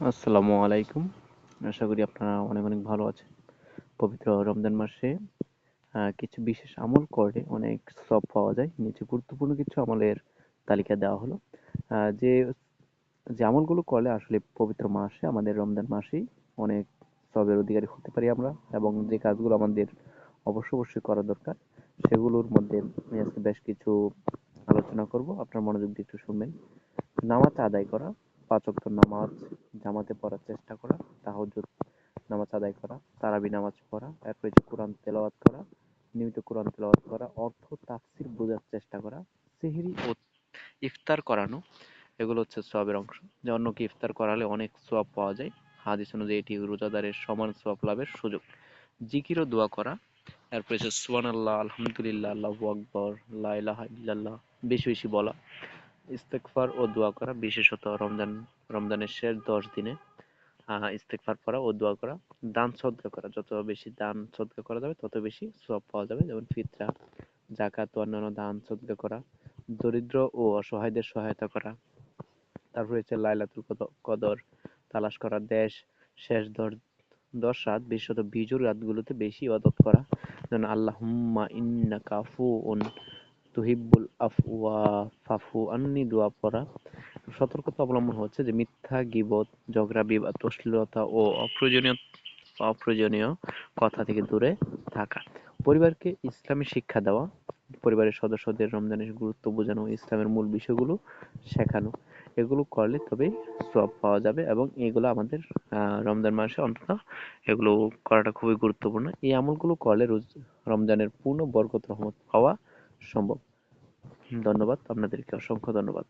আসসালামু আলাইকুম। আশা করি আপনারা অনেক অনেক ভালো আছেন। পবিত্র রমজান মাসে কিছু বিশেষ আমল করলে অনেক সব পাওয়া যায়। নিচে গুরুত্বপূর্ণ কিছু আমলের তালিকা দেওয়া হলো। যে যে আমলগুলো করলে আসলে পবিত্র মাসে, আমাদের রমজান মাসেই অনেক সবের অধিকারী হতে পারি আমরা এবং যে কাজগুলো আমাদের অবশ্য অবশ্যই করা দরকার, সেগুলোর মধ্যে আমি আজকে বেশ কিছু আলোচনা করব। আপনার মনোযোগ দিয়ে একটু শুনবেন। নামাজ আদায় করা পাঁচ ওয়াক্ত নামাজ জামাতে পড়ার চেষ্টা করা, তাহাজ্জুদ নামাজ আদায় করা, তারাবি নামাজ পড়া, এরপর হচ্ছে কোরআন তেলাওয়াত করা, নিয়মিত কোরআন তেলাওয়াত করা, অর্থ তাফসির বোঝার চেষ্টা করা, সেহরি ও ইফতার করানো, এগুলো হচ্ছে সবের অংশ। যে অন্যকে ইফতার করালে অনেক সোয়াব পাওয়া যায়। হাদিস অনুযায়ী এটি রোজাদারের সমান সোয়াব লাভের সুযোগ। জিকির ও দোয়া করা, এরপর হচ্ছে সুবহানাল্লাহ, আলহামদুলিল্লাহ, আল্লাহু আকবার, লা ইল্লাল্লাহ, বেশি বেশি বলা। ইস্তেগফার ও দোয়া করা, বিশেষত রমজান, রমজানের শেষ দশ দিনে, আহ, ইস্তেগফার পড়া ও দোয়া করা, দান সদকা করা, যত বেশি দান সদকা করা যাবে, তত বেশি সওয়াব পাওয়া যাবে, যেমন ফিতরা জাকাত অন্যান্য দান সদকা করা, দরিদ্র ও অসহায়দের সহায়তা করা তারপর হচ্ছে লাইলাতুল কদ- কদর, তালাশ করা, দেশ, শেষ দশ দশ রাত, বিশেষত বিজুর রাতগুলোতে বেশি ইবাদত করা যেমন আল্লাহুম্মা ইন্নাকা আফুউন তুহিব্বুল আফওয়া, ফাফু আন্নি দোয়া পড়া। সতর্কতা অবলম্বন হচ্ছে যে মিথ্যা, গীবত, ঝগড়া, বিবাদ অশ্লীলতা ও অপ্রয়োজনীয় অপ্রয়োজনীয় কথা থেকে দূরে থাকা। পরিবারকে ইসলামী শিক্ষা দেওয়া, পরিবারের সদস্যদের রমজানের গুরুত্ব বোঝানো, ইসলামের মূল বিষয়গুলো শেখানো, এগুলো করলে তবে সব পাওয়া যাবে এবং এগুলো আমাদের রমজান মাসে অন্তত এগুলো করাটা খুবই গুরুত্বপূর্ণ। এই আমলগুলো করলে রোজ- রমজানের পূর্ণ বরকত, রহমত পাওয়া সম্ভব। ধন্যবাদ আপনাদেরকে অসংখ্য ধন্যবাদ।